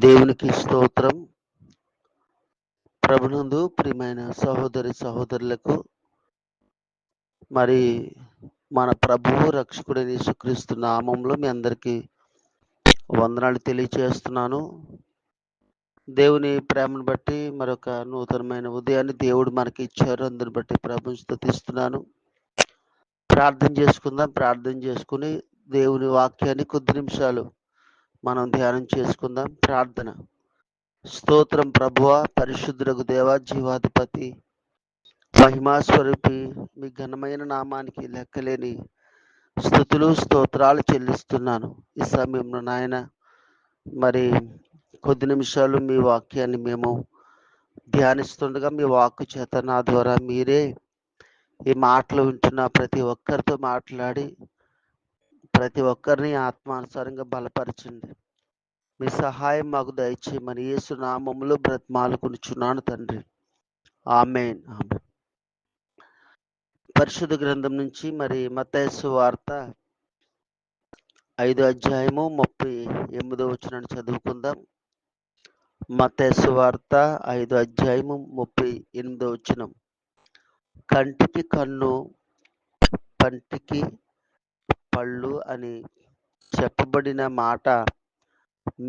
దేవునికి స్తోత్రం. ప్రభునందు ప్రియమైన సహోదరి సహోదరులకు మరి మన ప్రభువు రక్షకుడైన యేసుక్రీస్తు నామంలో మీ అందరికీ వందనాలు తెలియచేస్తున్నాను. దేవుని ప్రేమను బట్టి మరొక నూతనమైన ఉదయాన్ని దేవుడు మనకి ఇచ్చారు అందుని బట్టి ప్రభుని స్థుతిస్తున్నాను ప్రార్థన చేసుకుందాం ప్రార్థన చేసుకుని దేవుని వాక్యాన్ని కొద్ది నిమిషాలు మనం ధ్యానం చేసుకుందాం. ప్రార్థన. స్తోత్రం ప్రభువ పరిశుద్ధులకు దేవ జీవాధిపతి మహిమాస్వరూపి మీ ఘనమైన నామానికి లెక్కలేని స్థుతులు స్తోత్రాలు చెల్లిస్తున్నాను. ఈ సమయంలో నాయన మరి కొద్ది నిమిషాలు మీ వాక్యాన్ని మేము ధ్యానిస్తుండగా మీ వాక్కు చేత నా ద్వారా మీరే ఈ మాటలు వింటున్న ప్రతి ఒక్కరితో మాట్లాడి ప్రతి ఒక్కరిని ఆత్మానుసారంగా బలపరచండి మీ సహాయం మాకు దయచేయమని యేసు నామములో బ్రతిమాలుకునిచున్నాను తండ్రి. ఆమెన్. ఆమెన్. పరిశుద్ధ గ్రంథం నుంచి మరి మతేసు వార్త ఐదు అధ్యాయము ముప్పై ఎనిమిదో వచ్చిన చదువుకుందాం. మతేసు వార్త ఐదు అధ్యాయము ముప్పై ఎనిమిదో వచ్చినం కంటికి కన్ను పంటికి పళ్ళు అని చెప్పబడిన మాట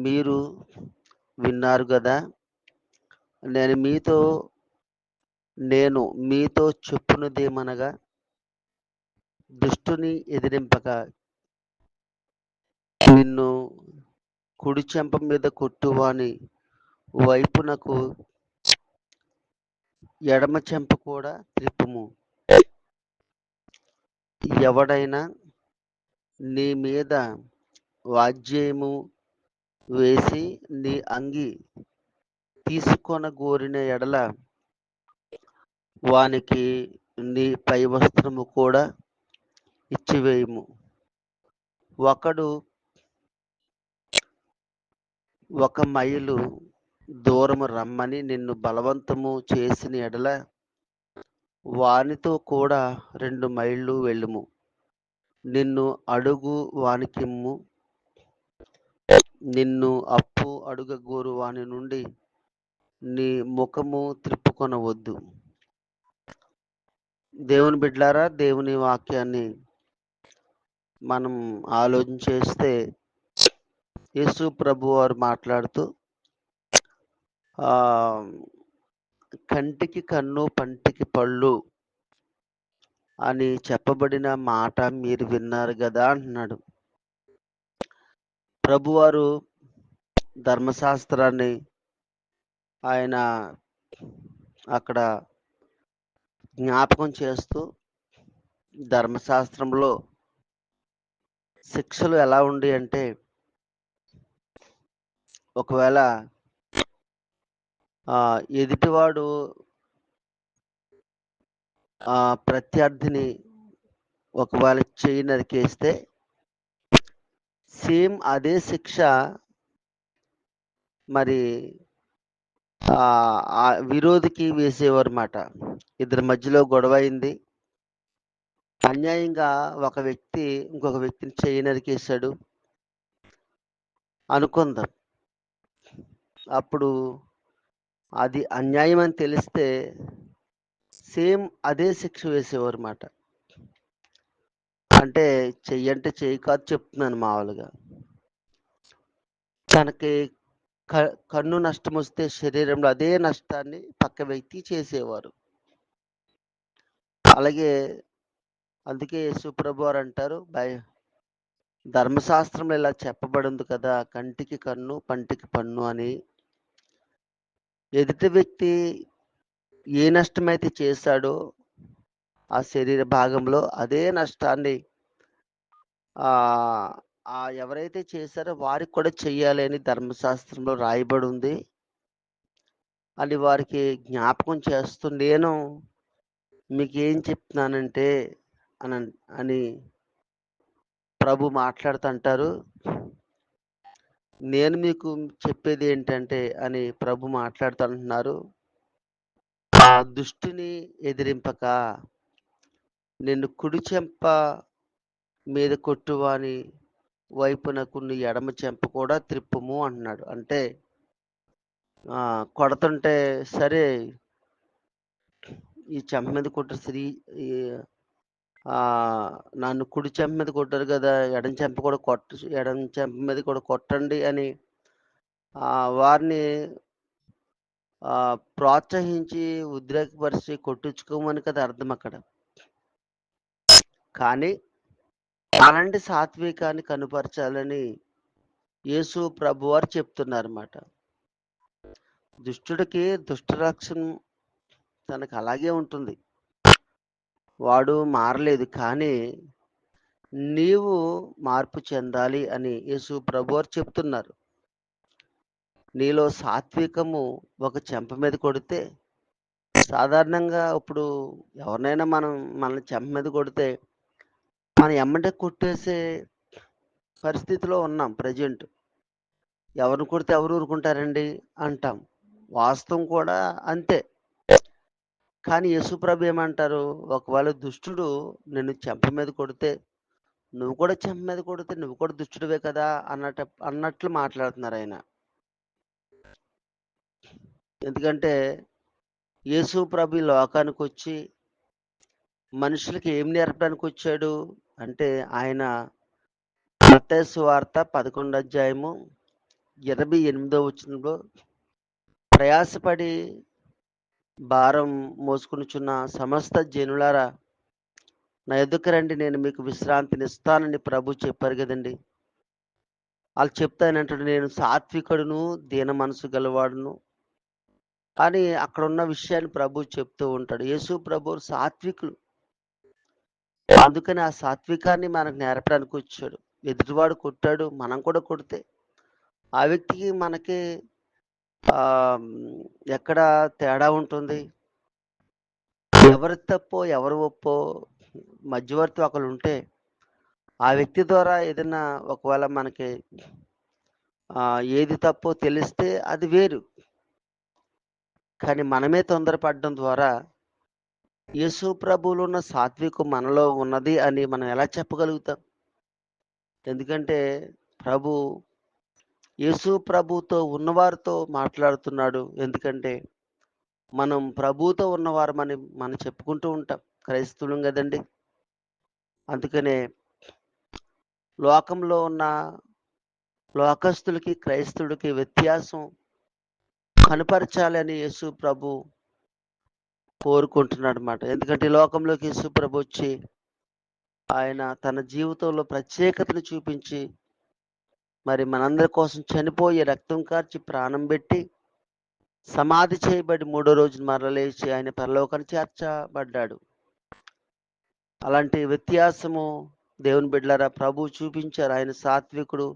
మీరు విన్నారు కదా నేను మీతో నేను మీతో చెప్పునదేమనగా దుష్టుని ఎదిరింపక నిన్ను కుడి చెంప మీద కొట్టువాని వైపునకు ఎడమ చెంప కూడా త్రిప్పుము ఎవడైనా నీ మీద వాద్యము వేసి నీ అంగి తీసుకొన గోరిన ఎడల వానికి నీ పై వస్త్రము కూడా ఇచ్చివేయము. ఒకడు ఒక మైలు దూరము రమ్మని నిన్ను బలవంతము చేసిన ఎడల వానితో కూడా రెండు మైళ్ళు వెళ్ళుము. నిన్ను అడుగు వానికిమ్ము. నిన్ను అప్పు అడుగగోరు వాని నుండి నీ ముఖము త్రిప్పుకొనవద్దు. దేవుని బిడ్లారా దేవుని వాక్యాన్ని మనం ఆలోచన చేస్తే యేసు ప్రభు వారు మాట్లాడుతూ కంటికి కన్ను పంటికి పళ్ళు అని చెప్పబడిన మాట మీరు విన్నారు కదా అంటున్నాడు. ప్రభువారు ధర్మశాస్త్రాన్ని ఆయన అక్కడ జ్ఞాపకం చేస్తూ ధర్మశాస్త్రంలో శిక్షలు ఎలా ఉండి అంటే ఒకవేళ ఎదుటివాడు ప్రత్యర్థిని ఒకవేళ చేయి నరికేస్తే సేమ్ అదే శిక్ష మరి ఆ విరోధికి వేసేవారు మాట ఇద్దరి మధ్యలో గొడవ అయింది. అన్యాయంగా ఒక వ్యక్తి ఇంకొక వ్యక్తిని చేయి నరికేశాడు అనుకుందాం. అప్పుడు అది అన్యాయం అని తెలిస్తే సేమ్ అదే శిక్ష వేసేవారు మాట. అంటే చెయ్యంటే చెయ్యి కాదు చెప్తున్నాను మామూలుగా. తనకి కన్ను నష్టం వస్తే శరీరంలో అదే నష్టాన్ని పక్క వ్యక్తి చేసేవారు. అలాగే అందుకే సుప్రభు వారు అంటారు భయ ధర్మశాస్త్రంలో ఇలా చెప్పబడింది కదా కంటికి కన్ను పంటికి పన్ను అని. ఎదుటి వ్యక్తి ఏ నష్టమైతే చేశాడో ఆ శరీర భాగంలో అదే నష్టాన్ని ఆ ఎవరైతే చేశారో వారికి కూడా చెయ్యాలి అని ధర్మశాస్త్రంలో రాయబడి ఉంది. అని వారికి జ్ఞాపకం చేస్తూ నేను మీకు ఏం చెప్తున్నానంటే అని అని ప్రభు మాట్లాడుతుంటారు. నేను మీకు చెప్పేది ఏంటంటే అని ప్రభు మాట్లాడుతుంటున్నారు. ఆ దుష్టిని ఎదిరింపక నిన్ను కుడి చెంప మీద కొట్టువాని వైపునకు నీ ఎడమ చెంప కూడా త్రిప్పుము అంటున్నాడు. అంటే కొడుతుంటే సరే ఈ చెంప మీద కొట్టారు స్త్రీ ఈ నన్ను కుడి చెంప మీద కొట్టారు కదా ఎడమ చెంప కూడా కొట్ట ఎడమ చెంప మీద కూడా కొట్టండి అని వారిని ప్రోత్సహించి, ఉద్రేకపరిచి కొట్టించుకోమని కదా అర్థం అక్కడ. కానీ అలాంటి సాత్వికాన్ని కనుపరచాలని యేసు ప్రభువారు చెప్తున్నారన్నమాట. దుష్టుడికి దుష్టరక్షణ తనకు అలాగే ఉంటుంది. వాడు మారలేదు. కానీ నీవు మార్పు చెందాలి అని యేసు ప్రభువారు చెప్తున్నారు. నీలో సాత్వికము ఒక చెంప మీద కొడితే సాధారణంగా ఇప్పుడు ఎవరినైనా మనం మనల్ని చెంప మీద కొడితే మనం ఎమ్మటే కొట్టేసే పరిస్థితిలో ఉన్నాం ప్రెజెంట్. ఎవరిని కొడితే ఎవరు ఊరుకుంటారండి అంటాం. వాస్తవం కూడా అంతే. కానీ యశుప్రభు ఏమంటారు? ఒకవేళ దుష్టుడు నిన్ను చెంప మీద కొడితే, నువ్వు కూడా చెంప మీద కొడితే నువ్వు కూడా దుష్టుడివే కదా! అన్నట అన్నట్లు మాట్లాడుతున్నారు ఆయన ఎందుకంటే యేసు ప్రభు ఈ లోకానికొచ్చి మనుషులకి ఏం నేర్పడానికొచ్చాడు అంటే ఆయన మత్తయి సువార్త 11 అధ్యాయము ఇరవై ఎనిమిదో వచ్చినప్పుడు ప్రయాసపడి భారం మోసుకునిచున్న సమస్త జనులారా నా యొద్దకు రండి నేను మీకు విశ్రాంతినిస్తానని ప్రభు చెప్పారు కదండి. వాళ్ళు చెప్తానంటే నేను సాత్వికుడును, దీన మనసు గలవాడును. అని అక్కడున్న విషయాన్ని ప్రభు చెప్తూ ఉంటాడు. యేసు ప్రభు సాత్వికులు. అందుకని ఆ సాత్వికాన్ని మనకు నేర్పడానికి వచ్చాడు ఎదుటివాడు కొట్టాడు, మనం కూడా కొడితే ఆ వ్యక్తికి మనకి ఎక్కడ తేడా ఉంటుంది? ఎవరి తప్పో, ఎవరు ఒప్పో మధ్యవర్తి ఒకరు ఉంటే ఆ వ్యక్తి ద్వారా ఏదన్నా ఒకవేళ మనకి ఏది తప్పో తెలిస్తే అది వేరు. కానీ మనమే తొందరపడడం ద్వారా యేసు ప్రభువులు ఉన్న సాత్వికం మనలో ఉన్నది అని మనం ఎలా చెప్పగలుగుతాం? ఎందుకంటే ప్రభు యేసు ప్రభుతో ఉన్నవారితో మాట్లాడుతున్నాడు. ఎందుకంటే మనం ప్రభుతో ఉన్నవారమని మనం చెప్పుకుంటూ ఉంటాం. క్రైస్తవులం కదండి అందుకనే లోకంలో ఉన్న లోకస్తులకి, క్రైస్తవుడికి వ్యత్యాసం కనపరచాలని యేసు ప్రభు కోరుకుంటున్నాడు అనమాట ఎందుకంటే లోకంలోకి యేసు ప్రభు వచ్చి ఆయన తన జీవితంలో ప్రత్యేకతను చూపించి మరి మనందరి కోసం చనిపోయి, రక్తం కార్చి, ప్రాణం పెట్టి సమాధి చేయబడి మూడో రోజున మరలేచి ఆయన పరలోకాన్ని చేర్చబడ్డాడు. అలాంటి వ్యత్యాసము దేవుని బిడ్డలారా ప్రభు చూపించారు. ఆయన సాత్వికుడు.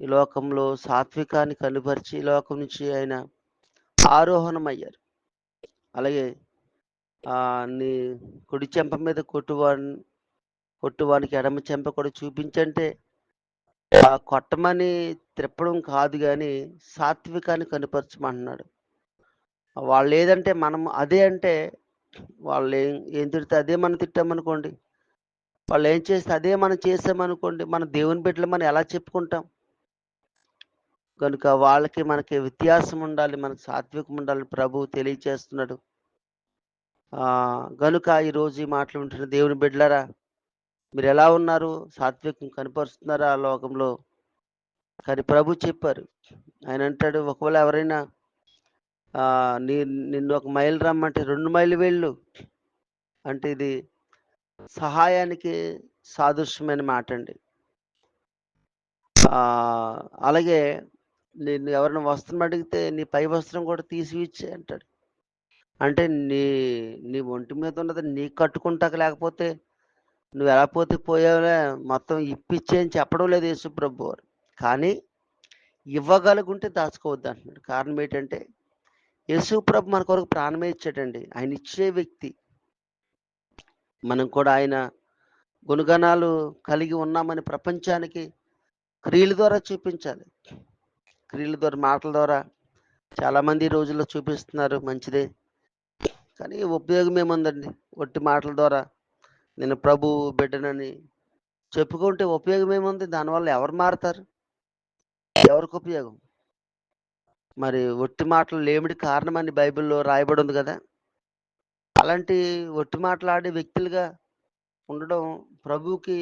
ఈ లోకంలో సాత్వికాన్ని కనుపరిచి ఈ లోకం నుంచి ఆయన ఆరోహణమయ్యారు. అలాగే నీ కుడి చెంప మీద కొట్టువాన్ కొట్టువానికి ఎడమ చెంప కూడా చూపించంటే ఆ కొట్టమని త్రిప్పడం కాదు కానీ సాత్వికాన్ని కనుపరచమంటున్నాడు. వాళ్ళు ఏదంటే మనం అదే అంటే వాళ్ళు ఏం ఏం తిడితే అదే మనం తిట్టామనుకోండి. వాళ్ళు ఏం చేస్తే అదే మనం చేసామనుకోండి. మన దేవుని బిడ్డలు మనం ఎలా చెప్పుకుంటాం? కనుక వాళ్ళకి మనకి వ్యత్యాసం ఉండాలి. మనకు సాత్వికం ఉండాలని ప్రభువు తెలియచేస్తున్నాడు. గనుక ఈరోజు ఈ మాటలు వింటున్న దేవుని బిడ్డలారా ఎలా ఉన్నారు? సాత్వికం కనపరుస్తున్నారా ఆ లోకంలో? కానీ ప్రభు చెప్పారు. ఆయన అంటాడు ఒకవేళ ఎవరైనా ఆహ్, నీ నిన్ను ఒక మైలు రమ్మంటే రెండు మైలు వెళ్ళు. అంటే ఇది సహాయానికి సాదృశ్యమైన మాట అండి అలాగే నేను ఎవరైనా వస్త్రం అడిగితే నీ పై వస్త్రం కూడా తీసి ఇచ్చే అంటాడు. అంటే నీ నీ ఒంటి మీద ఉన్నది నీ కట్టుకుంటాక లేకపోతే నువ్వు ఎలా పోతే పోయావులే మొత్తం ఇప్పిచ్చేయి అని చెప్పడం లేదు యేసుప్రభు వారు కానీ ఇవ్వగలగుంటే దాచుకోవద్దు అంటున్నాడు కారణం ఏంటంటే యేసుప్రభు మన కొరకు ప్రాణమే ఇచ్చాడండి. ఆయన ఇచ్చే వ్యక్తి. మనం కూడా ఆయన గుణగణాలు కలిగి ఉన్నామని ప్రపంచానికి క్రియల ద్వారా చూపించాలి. క్రియల ద్వారా, మాటల ద్వారా చాలామంది రోజుల్లో చూపిస్తున్నారు మంచిదే. కానీ ఉపయోగం ఏముందండి? ఒట్టి మాటల ద్వారా నేను ప్రభువు బిడ్డనని చెప్పుకుంటే ఉపయోగం ఏముంది? దానివల్ల ఎవరు మారుతారు ఎవరికి ఉపయోగం? మరి ఒట్టి మాటలు లేమిడి కారణమని బైబిల్లో రాయబడి ఉంది కదా అలాంటి ఒట్టి మాట్లాడే వ్యక్తులుగా ఉండడం ప్రభువుకి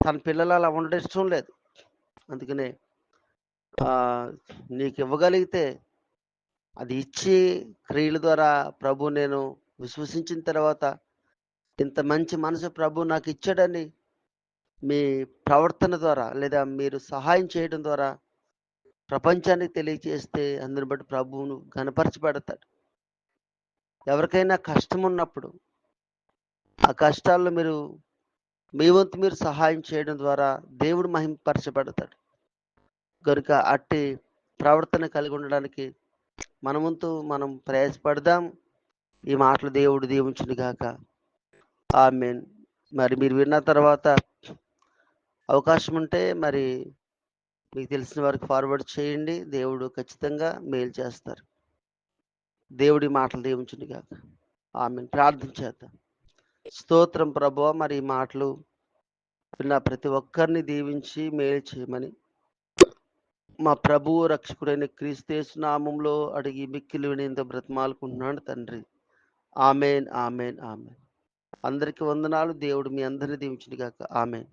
తన పిల్లలు అలా ఉండడం ఇష్టం లేదు అందుకనే నీకు ఇవ్వగలిగితే అది ఇచ్చి క్రియల ద్వారా ప్రభు నేను విశ్వసించిన తర్వాత ఇంత మంచి మనసు ప్రభు నాకు ఇచ్చాడని మీ ప్రవర్తన ద్వారా లేదా మీరు సహాయం చేయడం ద్వారా ప్రపంచానికి తెలియజేస్తే అందుని బట్టి ప్రభువును గనపరచబడతాడు ఎవరికైనా కష్టం ఉన్నప్పుడు ఆ కష్టాల్లో మీరు మీ వంతు మీరు సహాయం చేయడం ద్వారా దేవుడు మహింపరచబడతాడు. గనుక అట్టి ప్రవర్తన కలిగి ఉండడానికి మన మనం ప్రయాసపడదాం. ఈ మాటలు దేవుడు దీవించును గాక. ఆమెన్. మరి మీరు విన్న తర్వాత అవకాశం ఉంటే మరి మీకు తెలిసిన వారికి ఫార్వర్డ్ చేయండి. దేవుడు ఖచ్చితంగా మేలు చేస్తారు. దేవుడి మాటలు దీవించును కాక ఆమె ప్రార్థన చేద్దాం. స్తోత్రం ప్రభు మరి ఈ మాటలు విన్న ప్రతి ఒక్కరిని దీవించి మేలు చేయమని మా ప్రభువు రక్షకుడైన క్రీస్తేసు నామంలో అడిగి మిక్కిలి వినేంత బ్రతమాలుకుంటున్నాడు తండ్రి. Amen amen amen. అందరికి వందనాలు. దేవుడు మీ అందరిని దీవించును కాక ఆమెన్.